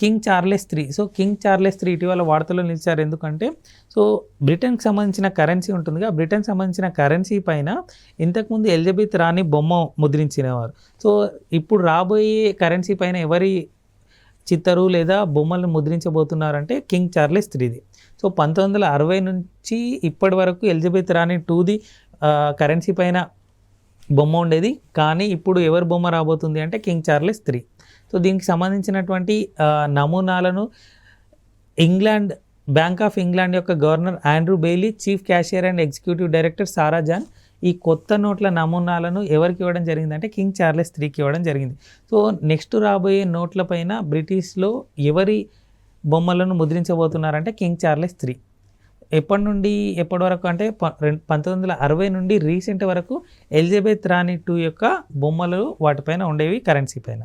King Charles three. So king Charles three ఇటీవల వార్తల్లో నిలిచారు. ఎందుకంటే సో బ్రిటన్కి సంబంధించిన కరెన్సీ ఉంటుందిగా బ్రిటన్కి సంబంధించిన కరెన్సీ పైన ఇంతకుముందు ఎలిజబెత్ రాణి బొమ్మ ముద్రించినవారు. సో ఇప్పుడు రాబోయే కరెన్సీ పైన ఎవరి చిత్తరు లేదా బొమ్మలను ముద్రించబోతున్నారంటే కింగ్ చార్లెస్ త్రీది. సో పంతొమ్మిది వందల అరవై నుంచి ఇప్పటి వరకు ఎలిజబెత్ రాణి టూది కరెన్సీ పైన బొమ్మ ఉండేది. కానీ ఇప్పుడు ఎవరి బొమ్మ రాబోతుంది అంటే కింగ్ చార్లెస్ త్రీ. సో దీనికి సంబంధించినటువంటి నమూనాలను ఇంగ్లాండ్ బ్యాంక్ ఆఫ్ ఇంగ్లాండ్ యొక్క governor Andrew Bailey chief cashier and executive director Sarah John ఈ కొత్త నోట్ల నమూనాలను ఎవరికి ఇవ్వడం జరిగిందంటే కింగ్ చార్లెస్ త్రీకి ఇవ్వడం జరిగింది. సో నెక్స్ట్ రాబోయే నోట్ల పైన బ్రిటిష్లో ఎవరి బొమ్మలను ముద్రించబోతున్నారంటే కింగ్ చార్లెస్ త్రీ. ఎప్పటి నుండి ఎప్పటి వరకు అంటే పంతొమ్మిది వందల అరవై నుండి రీసెంట్ వరకు ఎలిజబెత్ రాణి టూ యొక్క బొమ్మలు వాటిపైన ఉండేవి కరెన్సీ పైన.